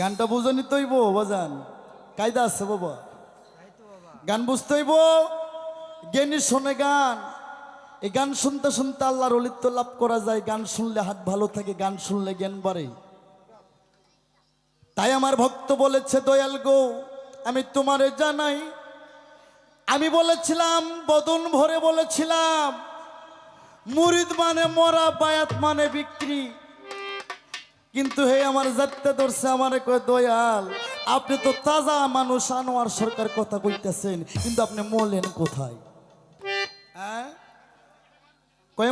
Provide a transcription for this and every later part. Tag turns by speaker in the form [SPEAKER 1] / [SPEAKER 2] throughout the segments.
[SPEAKER 1] গানটা বুঝনি তৈব বাজান কায়দা আছে বাবা গান বুঝতেইব জ্ঞানী শোনে গান এই গান শুনতে শুনতে আল্লাহর অলিত্য লাভ করা যায় গান শুনলে হাত ভালো থাকে গান শুনলে জ্ঞান বাড়ে তাই আমার ভক্ত বলেছে দয়াল গো আমি তোমারে জানাই আমি বলেছিলাম বদন ভরে বলেছিলাম মুরিদ মানে মরা বায়াত মানে বিক্রি কিন্তু হে আমার যাত্রা ধরছে আমার দয়াল আপনি তো তাজা মানুষ আনোয়ার সরকার কথা কইতেছেন কিন্তু আপনি মরলেন কোথায় হ্যাঁ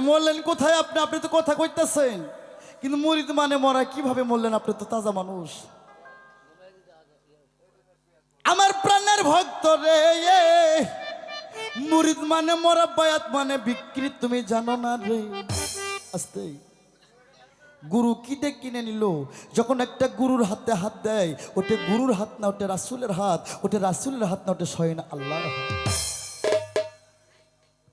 [SPEAKER 1] মরলেন কোথায় আপনি আপনি তো কথা কইতেছেন কিন্তু মরিত মানে মরা কিভাবে মরলেন আপনি তো তাজা মানুষ আমার প্রাণের ভক্ত রে মুরিদ মানে মরা বায়াত মানে বিকৃত তুমি জানো না রে আস্তে গুরু কি দেখ কিনে নিল যখন একটা গুরুর হাতে হাত দেয় ওটে গুরুর হাত না ওটা রাসুলের হাত ওটা রাসুলের হাত না ওটা স্বয়ন আল্লাহর হাত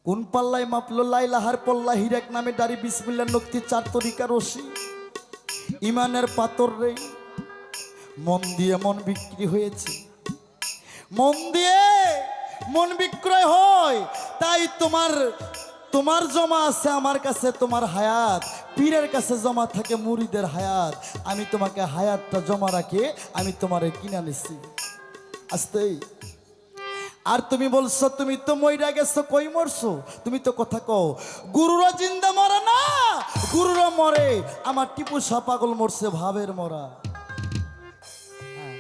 [SPEAKER 1] কোন পাল্লায় মাপলো লাই লাহার পল্লা হিরেক নামে দাঁড়ি বিসমিল্লা নক্তি চার তরিকা রশি ইমানের পাতর রে মন দিয়ে মন বিক্রি হয়েছে মন দিয়ে মন বিক্রয় হয় তাই তোমার তোমার জমা আছে আমার কাছে তোমার হায়াত পীরের কাছে জমা থাকে মুড়িদের হায়াত আমি তোমাকে হায়াতটা জমা রাখে আমি তোমারে কিনা নিছি আসতেই আর তুমি বলছো তুমি তো মইরা গেছো কই মরছো তুমি তো কথা কও গুরুরা জিন্দা মরা না গুরুরা মরে আমার টিপু শাহ পাগল মরছে ভাবের মরা হ্যাঁ।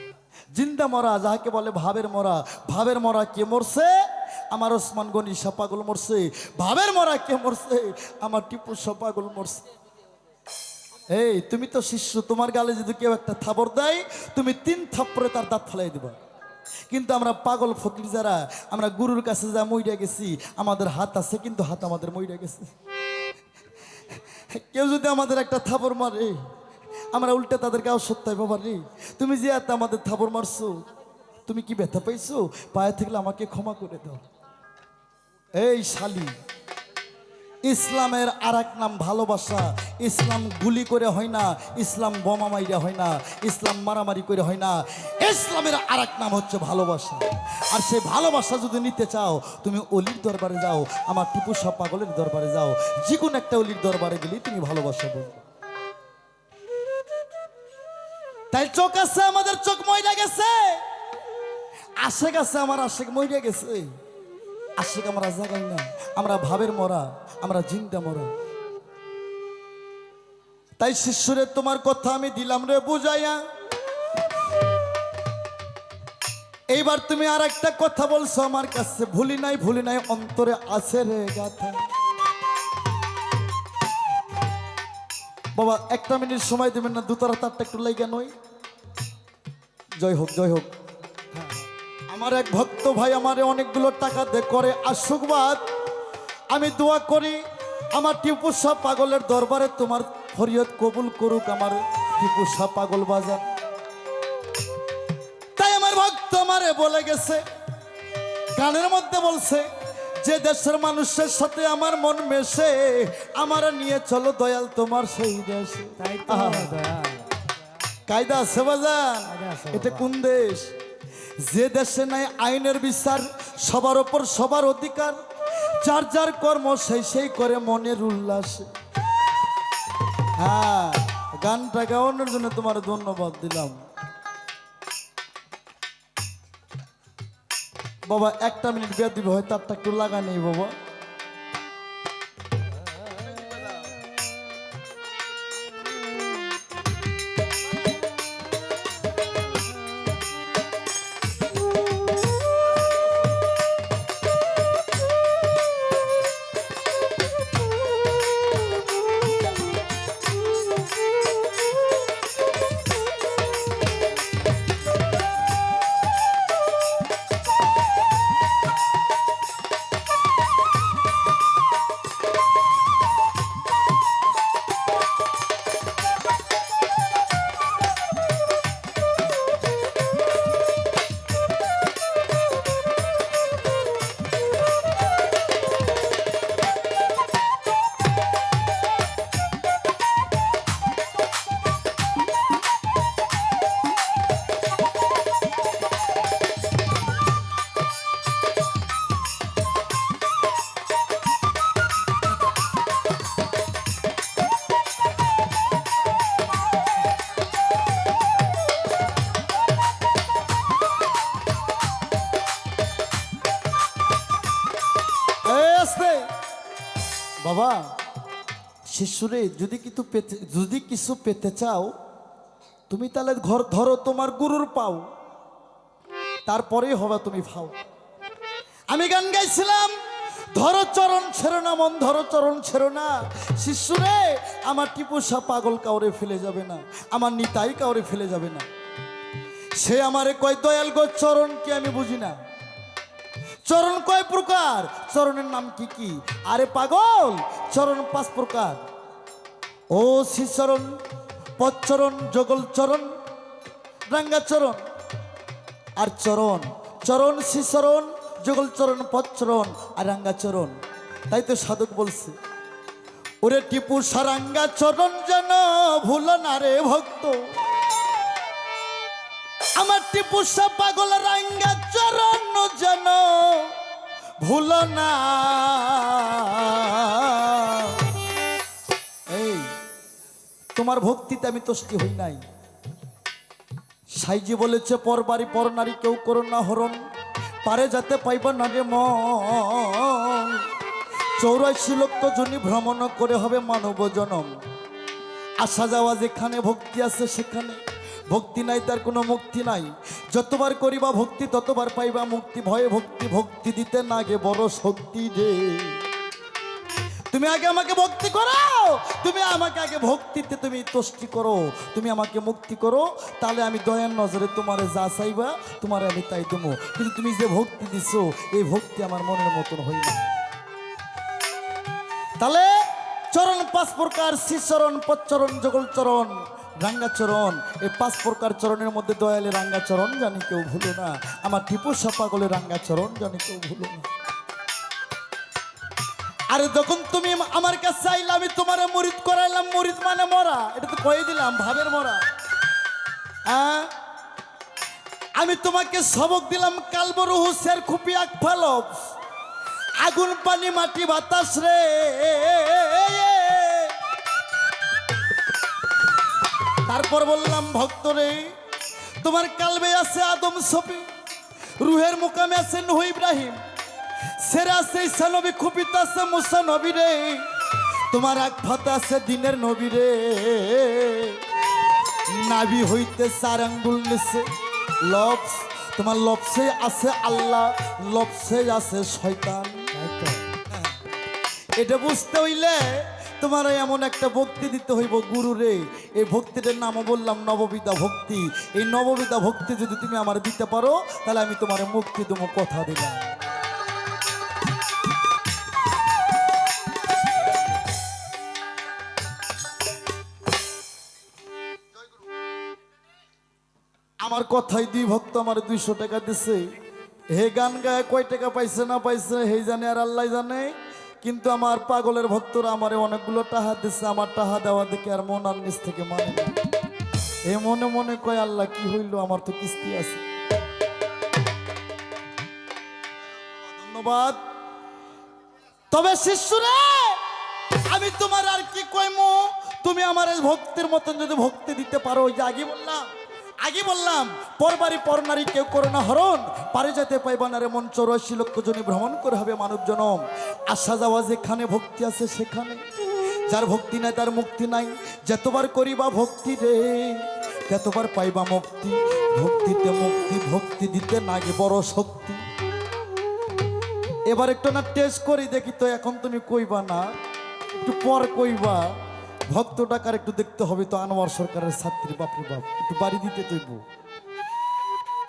[SPEAKER 1] জিন্দা মরা যাহাকে বলে ভাবের মরা ভাবের মরা কে মরছে আমার ওসমান গনি সাপাগুল মরছে ভাবের মরা কে মরছে আমার টিপু সাপাগুল মরছে এই তুমি তো শিষ্য তোমার গালে যদি কেউ একটা থাপড় দেয় তুমি তিন থাপড়ে তার দাঁত ফেলাই দেবো কিন্তু আমরা পাগল ফকির যারা আমরা গুরুর কাছে যা মইরা গেছি আমাদের হাত আছে কিন্তু হাত আমাদের মইরা গেছে কেউ যদি আমাদের একটা থাপড় মারে আমরা উল্টে তাদের গাও সত্যায় বাবা রে তুমি যে এত আমাদের থাপড় মারছো তুমি কি ব্যথা পাইছো পায়ে থাকলে আমাকে ক্ষমা করে দাও এই শালি ইসলামের আর এক নাম ভালোবাসা ইসলাম গুলি করে হয় না ইসলাম বোমা মাইরা হয় না ইসলাম মারামারি করে হয় না ইসলামের আর এক নাম হচ্ছে ভালোবাসা আর সেই ভালোবাসা যদি নিতে চাও তুমি অলির দরবারে যাও আমার টিপু সব পাগলের দরবারে যাও যে কোনো একটা অলির দরবারে গেলেই তুমি ভালোবাসা বলবে তাই চোখ আছে আমাদের চোখ ময়রা গেছে আশেক আছে আমার আশেক ময়রা গেছে আশিক আমরা জাগাই না আমরা ভাবের মরা আমরা জিন্দা মরা তাই শিষ্যরে তোমার কথা আমি দিলাম রে বুঝাইয়া এইবার তুমি আর একটা কথা বলছো আমার কাছে ভুলি নাই ভুলি নাই অন্তরে আছে রে গাথা বাবা একটা মিনিট সময় দেবেন না দু তারটা একটু লাইগা নই জয় হোক জয় হোক আমার এক ভক্ত ভাই আমারে অনেকগুলো টাকা দে করে আশুকবাদ আমি দোয়া করি আমার টিপু শাহ পাগলের দরবারে তোমার ফরিয়ত কবুল করুক আমার টিপু সাহ পাগল বাজার তাই আমার ভক্ত আমারে বলে গেছে গানের মধ্যে বলছে যে দেশের মানুষের সাথে আমার মন মেশে আমার নিয়ে চলো দয়াল তোমার সেই দেশে কায়দা আছে এটা কোন দেশ যে দেশে নাই আইনের বিচার সবার ওপর সবার অধিকার যার যার কর্ম সেই সেই করে মনের উল্লাস হ্যাঁ গানটা গাওয়ানোর জন্য তোমার ধন্যবাদ দিলাম বাবা একটা মিনিট বেয়া দিবে হয়তো আটটা একটু লাগা নেই বাবা আসতে বাবা শিশুরে যদি কিছু পেতে যদি কিছু পেতে চাও তুমি তাহলে ঘর ধরো তোমার গুরুর পাও তারপরেই হবে তুমি ভাও আমি গান গাইছিলাম ধরো চরণ ছেড়ো না মন ধরো চরণ ছেড়ো না শিশুরে আমার টিপুসা পাগল কাউরে ফেলে যাবে না আমার নিতাই কাউরে ফেলে যাবে না সে আমারে কয় দয়াল গো চরণ কি আমি বুঝি না চরণ কয় প্রকার চরণের নাম কি কি আরে পাগল চরণ পাঁচ প্রকার ও শ্রীচরণ পচরণ জগল চরণ রাঙ্গাচরণ আর চরণ চরণ শ্রীচরণ যোগল চরণ পচরণ আর রাঙ্গাচরণ তাই তো সাধক বলছে ওরে টিপু সারাঙ্গা চরণ যেন ভুল না রে ভক্ত মাটি পুষা পাগল রাঙ্গা চরণ যেন ভুল না এই তোমার ভক্তিতে আমি তস্তি হই নাই সাইজি বলেছে পর বাড়ি পর নারী কেউ করো না হরণ পারে যাতে পাইবা না রে মন চৌরাশি লক্ষ জনী ভ্রমণ করে হবে মানব জনম আসা যাওয়া যেখানে ভক্তি আছে সেখানে ভক্তি নাই তার কোনো মুক্তি নাই যতবার করিবা ভক্তি ততবার পাইবা মুক্তি ভয়ে ভক্তি ভক্তি দিতে না গে বড় শক্তি রে তুমি আগে আমাকে ভক্তি করো তুমি আমাকে আগে ভক্তিতে তুমি তুষ্টি করো তুমি আমাকে মুক্তি করো তাহলে আমি দয়ার নজরে তোমারে যা চাইবা তোমার আমি তাই দেবো কিন্তু তুমি যে ভক্তি দিছো এই ভক্তি আমার মনের মতন হই না তাহলে চরণ পাঁচ প্রকার শ্রীচরণ পচ্চরণ জগল চরণ রাঙ্গাচরণ এই পাঁচ প্রকার চরণের মধ্যে দয়ালে রাঙ্গাচরণ জানি কেউ ভুলো না আমার টিপু সাপাগলে রাঙ্গাচরণ জানি কেউ ভুলো না আরে যখন তুমি আমার কাছে আইলে আমি তোমার মরিদ করাইলাম মরিদ মানে মরা এটা তো কয়ে দিলাম ভাবের মরা হ্যাঁ আমি তোমাকে সবক দিলাম কালবর হুসের খুপি আক ফালব আগুন পানি মাটি বাতাস রে তারপর বললাম ভক্ত রে তোমার কালবে আছে আদম সফি রুহের মুকামে আছে নহু ইব্রাহিম সেরা সেই ঈশা খুপিত আছে মুসা নবী রে তোমার এক ফাতা আছে দিনের নবী রে নাবি হইতে চার আঙ্গুল নিছে লবস তোমার লবসে আছে আল্লাহ লবসে আছে শয়তান এটা বুঝতে হইলে তোমার এমন একটা ভক্তি দিতে হইব রে এই ভক্তিটার নামও বললাম নববিদা ভক্তি এই নববিদা ভক্তি যদি তুমি আমার দিতে পারো তাহলে আমি তোমার মুক্তি তুমি কথা দিলাম আমার কথায় দুই ভক্ত আমার দুইশো টাকা দিছে হে গান গায়ে কয় টাকা পাইছে না পাইছে হে জানে আর আল্লাহ জানে কিন্তু আমার পাগলের ভক্তরা আমার অনেকগুলো টাহা দিচ্ছে আমার টাহা দেওয়া দেখে আর মন আর নিচ থেকে মানে এ মনে মনে কয় আল্লাহ কি হইল আমার তো কিস্তি আছে ধন্যবাদ তবে শিশুরে আমি তোমার আর কি কইমু তুমি আমার ভক্তের মতন যদি ভক্তি দিতে পারো ওই যে আগে বললাম আগে বললাম পরবারি পরনারী কেউ করোনা হরণ পারে যেতে পাইবা না রে মন চৌরাশি লক্ষ জনী ভ্রমণ করে হবে মানব জনম আসা যাওয়া যেখানে ভক্তি আছে সেখানে যার ভক্তি নাই তার মুক্তি নাই যতবার করিবা ভক্তি রে ততবার পাইবা মুক্তি ভক্তিতে মুক্তি ভক্তি দিতে নাগে বড় শক্তি এবার একটু না টেস্ট করি দেখি তো এখন তুমি কইবা না একটু পর কইবা ভক্ত ডাকার একটু দেখতে হবে তো আনোয়ার সরকারের ছাত্রী বাপরে বাপ একটু বাড়ি দিতে তৈব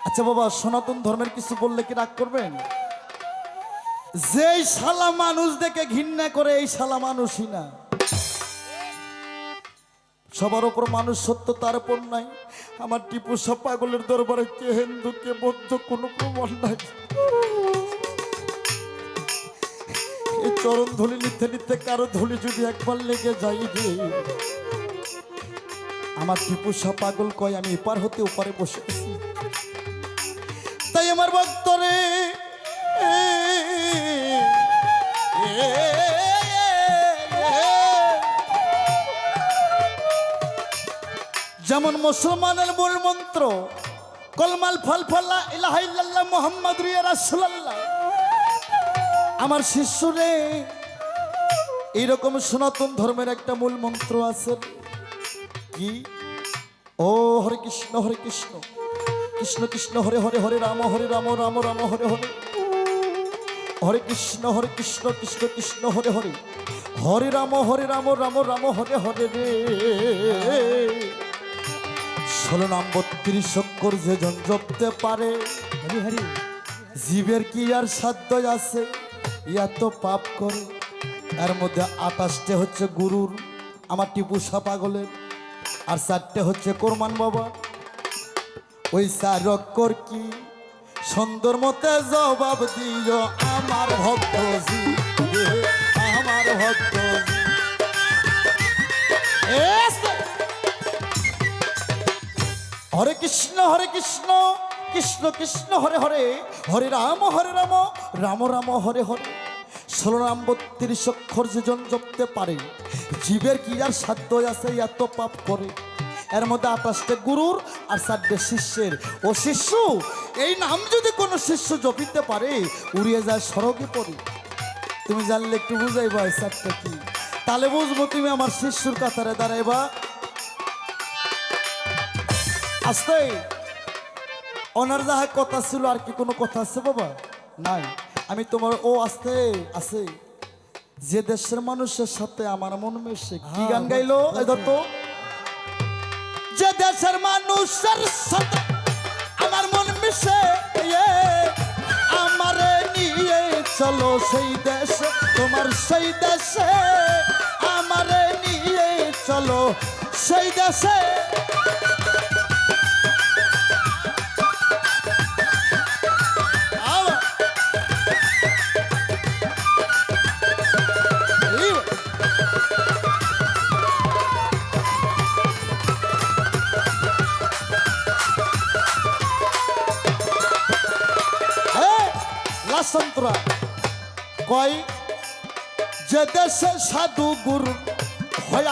[SPEAKER 1] আচ্ছা বাবা সনাতন ধর্মের কিছু বললে কি রাগ করবেন যেই শালা মানুষ দেখে ঘৃণা করে এই শালা মানুষই না সবার ওপর মানুষ সত্য তার ওপর নাই আমার টিপু সব পাগলের দরবারে কে হিন্দু কে বৌদ্ধ কোনো প্রমাণ নাই চরণ ধুলি নিতে নিতে কারো ধুলি যদি একবার লেগে যাই রে আমার টিপুষা পাগল কয় আমি এপার হতে ওপারে বসে আছি তাই আমার ভক্তরে যেমন মুসলমানের মূল মন্ত্র কলমাল ফল ফল্লা ইলাহাইল্লাহ মোহাম্মদ রিয়া রাসুল্লাহ আমার শিষ্য রে এইরকম সনাতন ধর্মের একটা মূল মন্ত্র আছে কি ও হরে কৃষ্ণ হরে কৃষ্ণ কৃষ্ণ কৃষ্ণ হরে হরে হরে রাম হরে রাম রাম রাম হরে হরে হরে কৃষ্ণ হরে কৃষ্ণ কৃষ্ণ কৃষ্ণ হরে হরে হরে রাম হরে রাম রাম রাম হরে হরে রে ষোলো নাম বত্রিশ অক্ষর যে জন জপতে পারে জীবের কি আর সাধ্য আছে এত পাপ করে এর মধ্যে আটাশটে হচ্ছে গুরুর আমার টিপু সাহ পাগলের আর চারটে হচ্ছে কোরমান বাবা ওই চার অক্ষর কি সুন্দর মতে জবাব দিল আমার ভক্ত আমার ভক্ত হরে কৃষ্ণ হরে কৃষ্ণ কৃষ্ণ কৃষ্ণ হরে হরে হরে রাম হরে রাম রাম রাম হরে হরে ষোলো রাম বত্রিশ অক্ষর যেজন জপতে পারে জীবের কি আর সাধ্য আছে এত পাপ করে এর মধ্যে আঠাশটা গুরুর আর সাধ্য শিষ্যের ও শিষ্য এই নাম যদি কোনো শিষ্য জপিতে পারে উড়িয়ে যায় সড়কে পড়ে তুমি জানলে একটু বুঝাই ভাই সাতটা কি তাহলে বুঝবো তুমি আমার শিষ্যর কাতারে দাঁড়াইবা আসতে ওনার যাহা কথা ছিল আর কি কোনো কথা আছে বাবা নাই আমি তোমার ও আসতে আছে যে দেশের মানুষের সাথে আমার মন মেশে কি হ্যাঁ, গান হ্যাঁ, গাইলো হ্যাঁ, তো যে দেশের মানুষের সাথে আমার মন মিশে আমার নিয়ে চলো সেই দেশ তোমার সেই দেশে আমার নিয়ে চলো সেই দেশে শাসন্তরা কয় যে দেশে সাধু গুরু হয়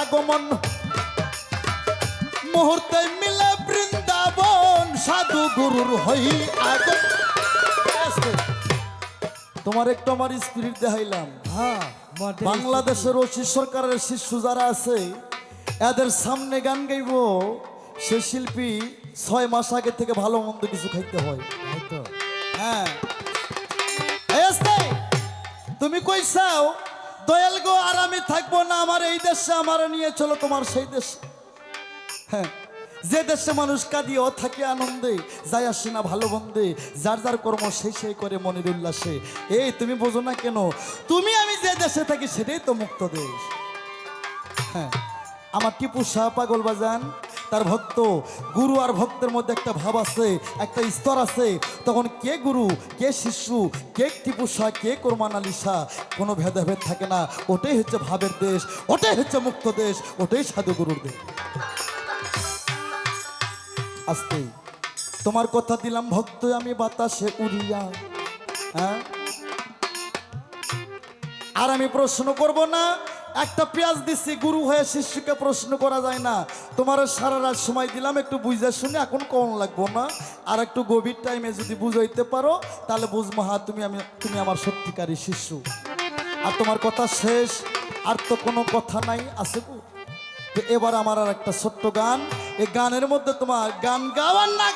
[SPEAKER 1] মুহূর্তে মিলে বৃন্দাবন সাধু গুরুর হই আগমন তোমার একটু আমার স্পিরিট দেখাইলাম হ্যাঁ বাংলাদেশের ওসি সরকারের শিষ্য যারা আছে এদের সামনে গান গাইব সে শিল্পী ছয় মাস আগে থেকে ভালো মন্দ কিছু খাইতে হয় হ্যাঁ তুমি কইসাও দয়াল গো আর আমি থাকবো না আমার এই দেশে আমার নিয়ে চলো তোমার সেই দেশে হ্যাঁ যে দেশে মানুষ কাঁদিয়ে ও থাকে আনন্দে যাই আসে না ভালো বন্ধে যার যার কর্ম সেই সেই করে মনের উল্লাসে এই তুমি বোঝো না কেন তুমি আমি যে দেশে থাকি সেটাই তো মুক্ত দেশ হ্যাঁ আমার টিপু শাহ পাগল বাজান তার ভক্ত গুরু আর ভক্তের মধ্যে একটা ভাব আছে একটা স্তর আছে তখন কে গুরু কে শিশু কে টিপু শাহ কে কোরমান আলী কোনো ভেদাভেদ থাকে না ওটাই হচ্ছে ভাবের দেশ ওটাই হচ্ছে মুক্ত দেশ ওটাই সাধুগুরুর দেশ আসতে তোমার কথা দিলাম ভক্ত আমি বাতাসে উড়িয়া হ্যাঁ আর আমি প্রশ্ন করব না একটা পেঁয়াজ দিচ্ছি গুরু হয়ে শিষ্যকে প্রশ্ন করা যায় না তোমার সারা রাত সময় দিলাম একটু বুঝে শুনে এখন কম লাগবো না আর একটু গভীর টাইমে যদি বুঝাইতে পারো তাহলে বুঝবো হা হ্যাঁ, তুমি আমি তুমি আমার সত্যিকারী শিষ্য আর তোমার কথা শেষ আর তো কোনো কথা নাই আছে এবার আমার আর একটা ছোট্ট গান এই গানের মধ্যে তোমার গান গাওয়ার না